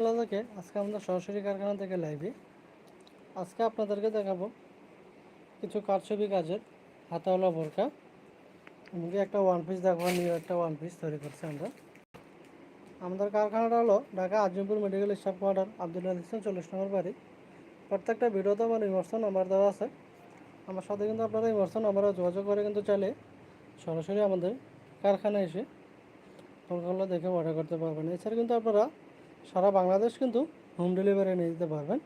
থেকে, আজকে আমরা সরাসরি কারখানা থেকে লাইভে আজকে আপনাদেরকে দেখাবো কিছু কারছবি কাজের হাতাওয়ালা বোরকা এমনকি একটা ওয়ান পিস দেখাবো নিয়ে একটা ওয়ান পিস তৈরি করছি আমরা। আমাদের কারখানাটা হলো Dhaka Azimpur medical staff quarter Abdullah Islam চল্লিশ নম্বর বাড়ি। প্রত্যেকটা ভিডিওতে আমার ইমোশন নাম্বার দেওয়া আছে। আমার সাথে কিন্তু আপনারা ইমোশন নাম্বারে যোগাযোগ করে কিন্তু চাইলে সরাসরি আমাদের কারখানায় এসে বোরকাগুলো দেখে অর্ডার করতে পারবেন। এছাড়া কিন্তু আপনারা সারা বাংলাদেশ কিন্তু হোম ডেলিভারি নিয়ে দিতে পারবেন।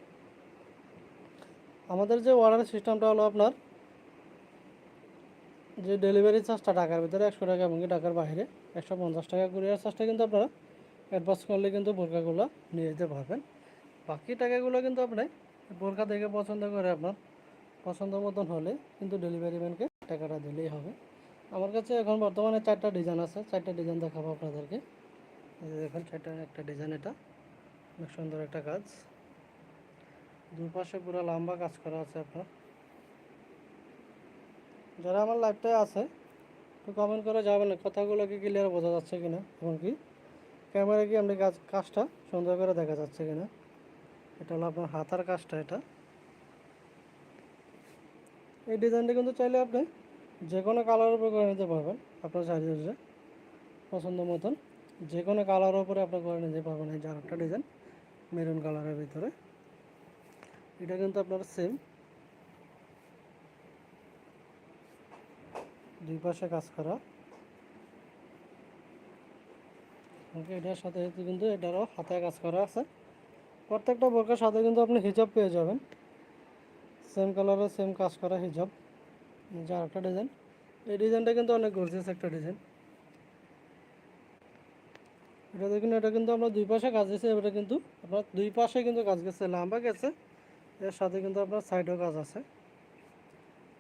আমাদের যে অর্ডার সিস্টেমটা হলো আপনার, যে ডেলিভারি চার্জটা টাকার ভিতরে একশো টাকা এবং টাকার বাইরে, একশো পঞ্চাশ টাকা কুরিয়ার চার্জটা কিন্তু আপনারা অ্যাডভান্স করলে কিন্তু বোরকাগুলো নিয়ে যেতে পারবেন। বাকি টাকাগুলো কিন্তু আপনি বোরকা দেখে পছন্দ করে আপনার পছন্দ মতন হলে কিন্তু ডেলিভারি ম্যানকে টাকাটা দিলেই হবে। আমার কাছে এখন বর্তমানে চারটা ডিজাইন আছে, চারটা ডিজাইন দেখাবো আপনাদেরকে। দেখুন চারটা একটা ডিজাইন এটা। অনেক সুন্দর একটা কাজ। দুপাশে পুরো লম্বা কাজ করা আছে আপনার। যারা আমার লাইফটায় আছে, একটু কমেন্ট করে যাবেন কথাগুলো কি ক্লিয়ার বোঝা যাচ্ছে কিনা, এবং কি ক্যামেরা কি আপনি কাজ, কাজটা সুন্দর করে দেখা যাচ্ছে কিনা। এটা হলো আপনার হাতার কাজটা এটা। এই ডিজাইনটা কিন্তু চাইলে আপনি যে কোনো কালারের উপর করে নিতে পারবেন, আপনার চারিদিকে পছন্দ মতন। যে কোনো কালারের উপরে আপনি করে নিতে পারবেন এই যে আরেকটা ডিজাইন মেরুন কালারের ভিতরে। এটা কিন্তু আপনার সেম দুই পাশে কাজ করা। ওকে এটার সাথে কিন্তু এটারও হাতে কাজ করা আছে। প্রত্যেকটা বোরকার সাথে কিন্তু আপনি হিজাব পেয়ে যাবেন। সেম কালারের সেম কাজ করা হিজাব। যে আরেকটা ডিজাইন এই ডিজাইনটা কিন্তু অনেক গর্জিয়াস একটা ডিজাইন এটা দেখুন, এটা কিন্তু আমরা দুই পাশে কাজ গেছে এটা কিন্তু আপনার দুই পাশে কিন্তু কাজ গেছে, লম্বা গেছে। এর সাথে কিন্তু আপনার সাইডেও কাজ আছে,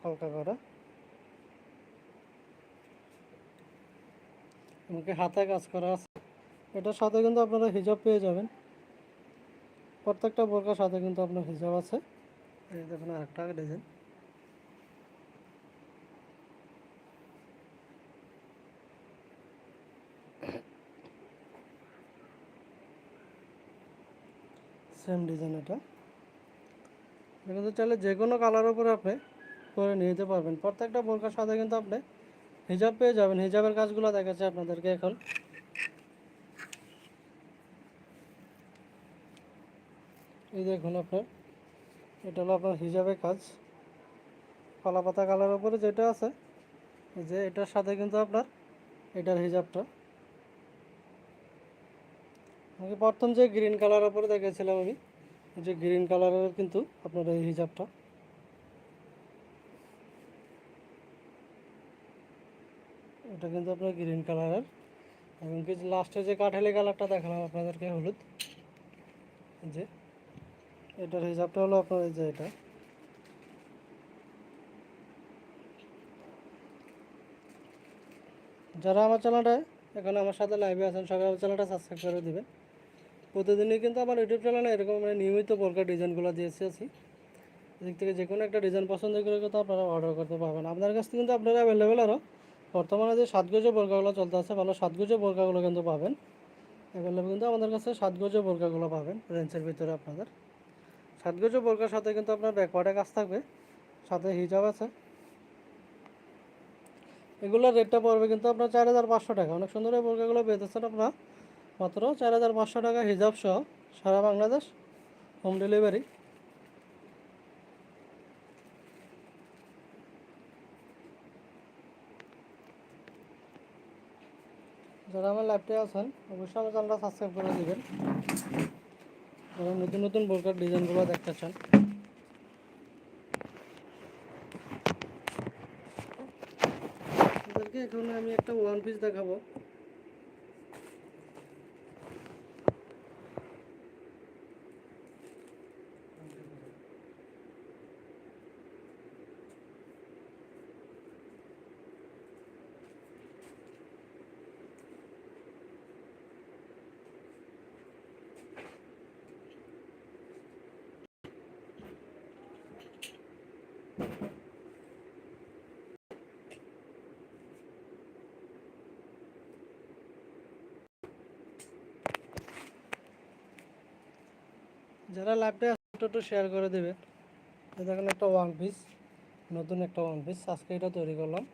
কলকা করা। এমনকি হাতে কাজ করা আছে। এটার সাথে কিন্তু আপনারা হিজাব পেয়ে যাবেন। প্রত্যেকটা বোরকার সাথে কিন্তু আপনার হিজাব আছে। এই দেখুন আরেকটা ডিজাইন। সেম ডিজাইন এটা। কিন্তু চাইলে যে কোনো কালার উপরে আপনি করে নিয়ে যেতে পারবেন। প্রত্যেকটা বোরকার সাথে কিন্তু আপনি হিজাব পেয়ে যাবেন। হিজাবের কাজগুলো দেখাচ্ছে আপনাদেরকে এখন। এই দেখুন আপনার, এটা হলো আপনার হিজাবের কাজ। কলা পাতা কালার উপরে যেটা আছে, যে এটার সাথে কিন্তু আপনার এটার হিজাবটা আমি প্রথম যে গ্রিন কালার উপরে দেখেছিলাম আমি, যে গ্রিন কালারের কিন্তু আপনার এই হিজাবটা। এটা কিন্তু আপনার গ্রিন কালারের এবং কি লাস্টে যে কাঠালি কালারটা দেখালাম আপনাদেরকে, হলুদ। যে, এটার হিসাবটা হলো আপনার যে এটা। যারা আমার চ্যানেলটা এখন আমার সাথে লাইভে আছেন, সবাই আমার চ্যানেলটা সাবস্ক্রাইব করে দেবেন। প্রতিদিনই কিন্তু আমার ইউটিউব চ্যানেলে এরকম মানে নিয়মিত প্রকার ডিজাইনগুলো দিয়েছি আছি এদিক থেকে যে কোনো একটা ডিজাইন পছন্দ করে কিন্তু আপনারা অর্ডার করতে পারবেন। আপনার কাছ থেকে কিন্তু আপনারা অ্যাভেলেবেল আরও বর্তমানে যে সাতগজে বোরকাগুলো চলতে আছে, ভালো সাতগজে বোরকাগুলো কিন্তু পাবেন। অ্যাভেলেবেল কিন্তু আমাদের কাছে সাতগজে বোরকাগুলো পাবেন রেঞ্জের ভিতরে আপনাদের। সাতগজে বোরকার সাথে কিন্তু আপনার ব্যাকওয়ার্ডে কাজ থাকবে, সাথে হিজাব আছে। এগুলোর রেটটা পড়বে কিন্তু আপনার চার হাজার পাঁচশো টাকা। অনেক সুন্দর এই বোরকাগুলো পেতেছেন আপনার। মাত্র চার হাজার পাঁচশো টাকা হিজাব সহ সারা বাংলাদেশ হোম ডেলিভারি যারা আমার ল্যাপটপে আছেন, অবশ্যই আমার চ্যানেলটা সাবস্ক্রাইব করে দেবেন। যারা নতুন নতুন বোরকার ডিজাইনগুলো দেখতে চান। আপনাদেরকে এখন আমি একটা ওয়ান পিস দেখাবো। যারা লাইভটা একটু শেয়ার করে দেবে দেখেন একটা ওয়ান পিস নতুন একটা ওয়ান পিস আজকে এটা তৈরি করলাম।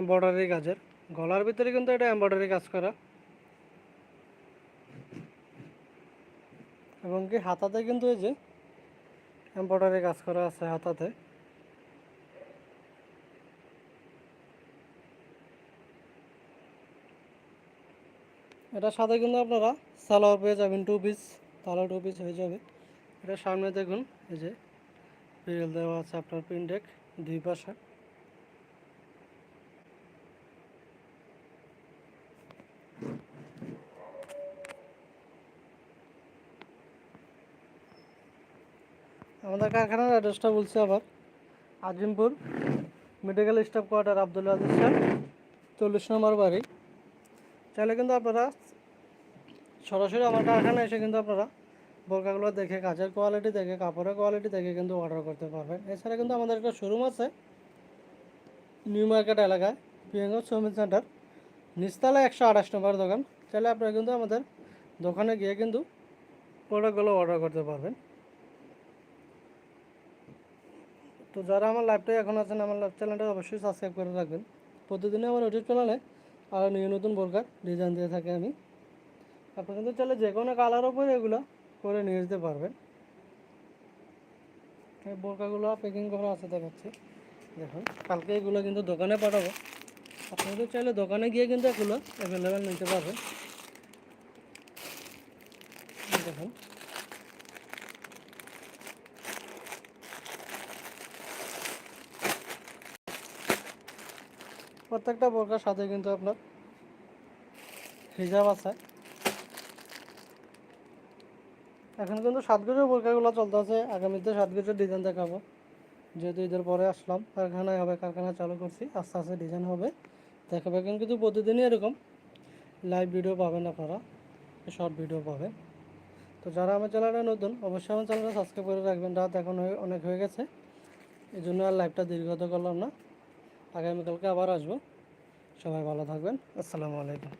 এমব্রয়ডারি কাজের গলার ভিতরে কিন্তু এটা এমব্রয়ডারি কাজ করা। এবং কি হাতাতে কিন্তু এই যে এমব্রয়ডারি কাজ করা আছে হাতাতে। এটার সাথে কিন্তু আপনারা সালোয়ার পেয়ে যাবেন টু পিস তালা টু পিস হয়ে যাবে। এটা সামনে দেখুন, এই যে বিড়েল দেওয়া আছে আপনার প্রিন্টেক দুই পাশে। আমাদের কারখানার অ্যাড্রেসটা বলছি আবার। Azimpur medical staff quarter Abdullah চল্লিশ নম্বর বাড়ি। চাইলে কিন্তু আপনারা সরাসরি আমার কারখানায় এসে কিন্তু আপনারা বোরকাগুলো দেখে কাজের কোয়ালিটি দেখে, কাপড়ের কোয়ালিটি দেখে কিন্তু অর্ডার করতে পারবেন। এছাড়া কিন্তু আমাদের একটা শোরুম আছে নিউ মার্কেট এলাকায় পিএনগঞ্জ শ্রমিক সেন্টার নিস্তালা একশো আঠাশ নম্বর দোকান। চাইলে আপনারা কিন্তু আমাদের দোকানে গিয়ে কিন্তু প্রোডাক্টগুলো অর্ডার করতে পারবেন। তো যারা আমার লাইভটাই এখন আছেন, আমার লাইভ চ্যানেলটা অবশ্যই সাবস্ক্রাইব করে রাখবেন। প্রতিদিনই আমার ইউটিউব চ্যানেলে আরও নিউ নতুন বোরকার ডিজাইন দিয়ে থাকি আমি। আপনি কিন্তু চাইলে যে কোনো কালার উপরে এগুলো করে নিয়ে যেতে পারবেন। এই বোরকাগুলো প্যাকিং করা আছে দেখাচ্ছি। দেখুন, কালকে এগুলো কিন্তু দোকানে পাঠাবো। আপনি কিন্তু চাইলে দোকানে গিয়ে কিন্তু এগুলো অ্যাভেলেবেল নিতে পারবেন। দেখুন। প্রত্যেকটা বোরকার সাথে কিন্তু আপনার হিজাব আছে। এখন কিন্তু সাত গজের বোরকাগুলো চলতেছে আগামীতে সাত গজের ডিজাইন দেখাবো। যেহেতু ঈদের পরে আসলাম, কারখানায় হবে কারখানা চালু করছি, আস্তে আস্তে ডিজাইন হবে। দেখাবে এখন কিন্তু প্রতিদিনই এরকম। লাইভ ভিডিও পাবেন আপনারা শর্ট ভিডিও পাবেন। তো যারা আমার চ্যানেলটা নতুন, অবশ্যই আমার চ্যানেলটা সাবস্ক্রাইব করে রাখবেন। রাত এখন অনেক হয়ে গেছে। এই জন্য আর লাইভটা দীর্ঘত করলাম না। আগামীকালকে আবার আসব। সবাই ভালো থাকবেন। আসসালামু আলাইকুম।